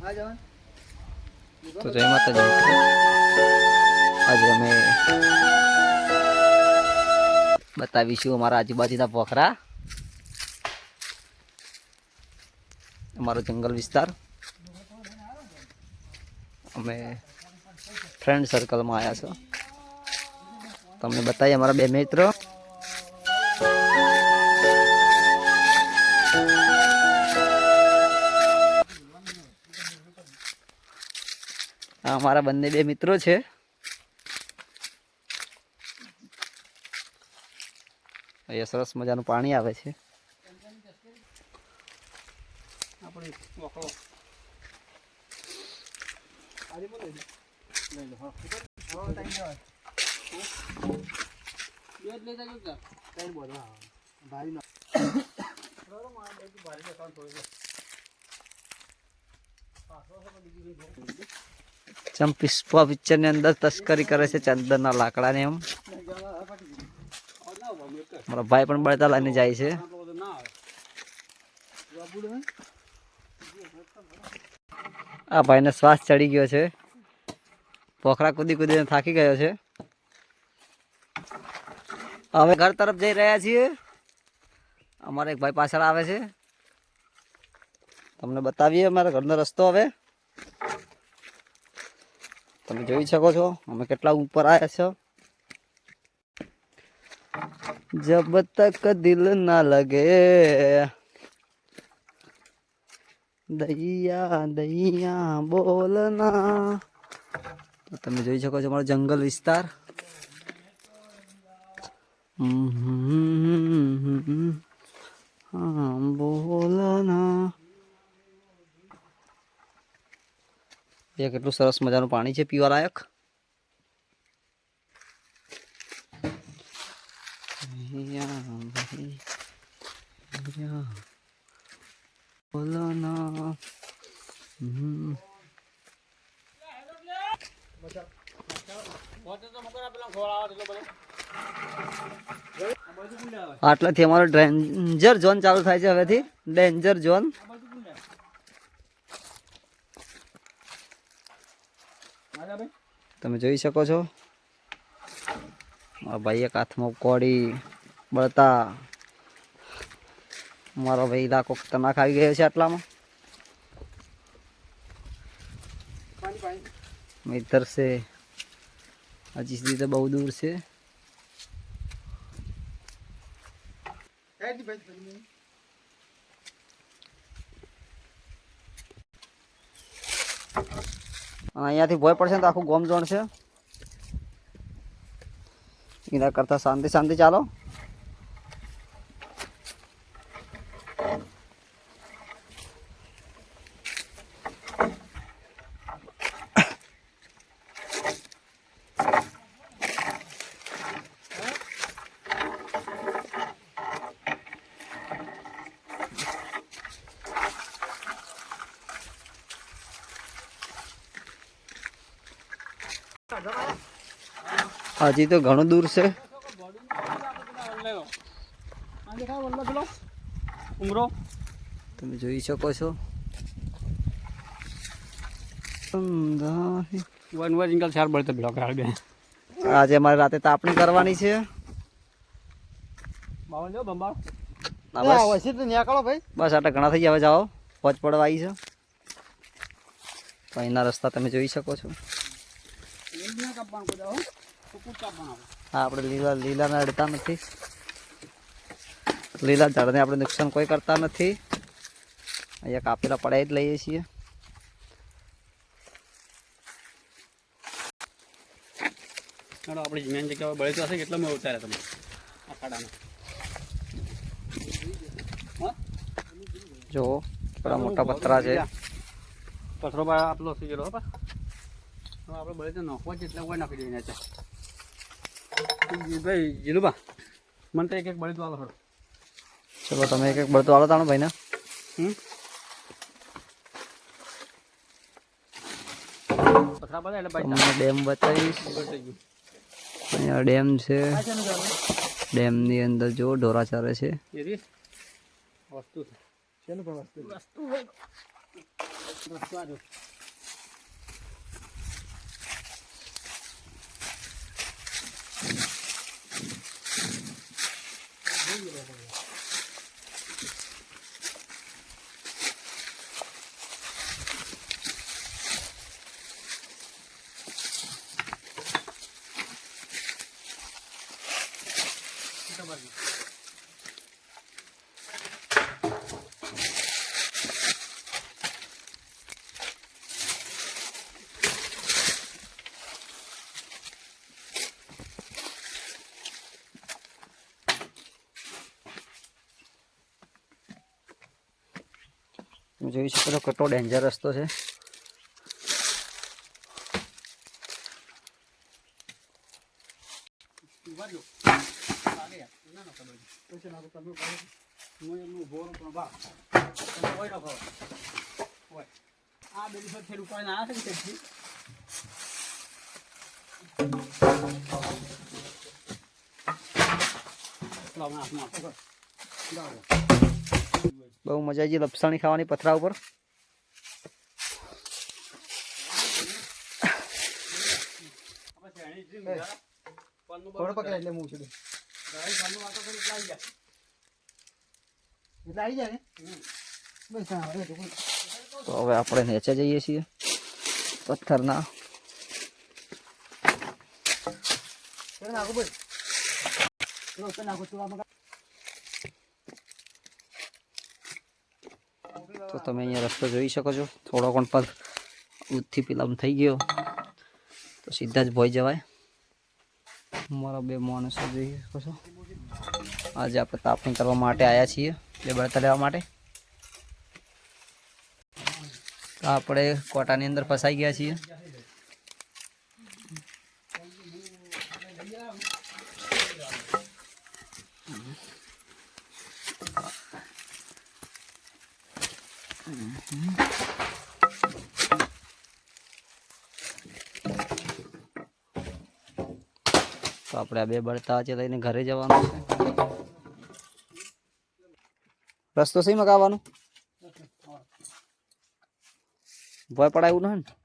તો જય માતાજી. આજે અમે બતાવીશું અમારા આજુબાજુના પોખરા. અમારો જંગલ વિસ્તાર. અમે ફ્રેન્ડ સર્કલમાં આવ્યા છો. તમને બતાવીએ અમારા બે મિત્રો. અમારા બંને બે મિત્રો છે. અહીંયા સરસ મજાનું પાણી આવે છે. જેમ પુષ્પા પિક્ચરની અંદર તસ્કરી કરે છે ચંદનના લાકડાને એમ. મારા ભાઈ પણ બળતા લઈને જાય છે. આ ભાઈને શ્વાસ ચડી ગયો છે. પોખરા કૂદી કૂદીને થાકી ગયો છે. હવે ઘર તરફ જઈ રહ્યા છીએ. અમારા એક ભાઈ પાછળ આવે છે. તમને બતાવીએ અમારા ઘરનો રસ્તો હવે. તમે જોઈ શકો છો, અમે કેટલા ઉપર આવ્યા છો. જબ તક દિલ ના લગે. દૈયા દૈયા બોલના તમે જોઈ શકો છો મારો જંગલ વિસ્તાર. હમ બોલના એ કેટલું સરસ મજાનું પાણી છે પીવા લાયક. આટલાથી અમારો ડેન્જર ઝોન ચાલુ થાય છે હવેથી ડેન્જર ઝોન તમે જોઈ શકો છો. મારા ભાઈ એક હાથમાં કોડી બળતા. મારો ભાઈ લાખો ખતરનાક આવી ગયો છે આટલામાં. મિત્ર છે. હજી સુધી તો બહુ દૂર છે. અહીંયાથી ભોય પડશે ને તો આખું ગોમ ઝોન છે. એના કરતા શાંતિ શાંતિ ચાલો. હજી તો ઘણું દૂર છે. તમે જોઈ શકો છો. વન વન ઇંગલ ચાર બળતે બ્લોક રાડ આજે અમારે રાતે તાપણી કરવાની છે. બાવન જો બંબાળ. બસ. વસી તો નીકળો ભાઈ. બસ આટલા ઘણા થઈ ગયા. હવે જાઓ. પહોંચ પડવા આવી છે. અહીંના રસ્તા તમે જોઈ શકો છો. હા આપણે લીલા લીલાને અડતા નથી. લીલા ઝાડને આપણે નુકસાન કોઈ કરતા નથી. અહીંયા કાપેલા પડાઈ જ લઈએ છીએ. આપણી જમીન જગ્યા બળી તો હશે કેટલો મેં ઉતાર્યા તમે? આ ખાડામાં જો કેટલા મોટા પથરા છે. પથરો આપલો થઈ ગયેલો આપણે બળે તો નાખવો જ એટલે કોઈ નાખી દઈએ છે ભાઈ જીલુબા મને તો એક એક બળી તો આલો ખરો ચલો તમે એક એક બળતો આલો તાણો ભાઈ તમને ડેમ બતાવીશ. ગયું. અહીંયા ડેમ છે. ને ડેમની અંદર જો ઢોરા ચારે છે. વસ્તુ છે. વસ્તુ? વસ્તુ રસ્તો આ રહ્યો. સીધા બાજુ. તમે જોઈ શકો છો કેટલો ડેન્જર રસ્તો છે ઊભા આ બે દિવસ આવ્યા છે ને. પકડ. લાવો. બહુ મજા આવી લપસાણી ખાવાની પથરા ઉપર આપણે શેરણી જ લીધી, જરા. પાનનું થોડો બાજુ પકડ એટલે હું છું તો હવે આપણે નીચે જઈએ છીએ પથ્થરના. તો તમે અહીંયા રસ્તો જોઈ શકો છો. થોડો પણ પગ ઉથથી પીલામ થઈ ગયો. તો સીધા જ ભોઈ જવાય. મારા બે માણસો જોઈ શકો છો? આજે આપણે તાપણી કરવા માટે આવ્યા છીએ, બે બળતા લેવા માટે. તો આપણે કોટાની અંદર ફસાઈ ગયા છીએ. તો આપણે આ બે બળતા આજે લઈને ઘરે જવાનું છે. રસ્તો સહી મગાવવાનું ભય પડાયું ને?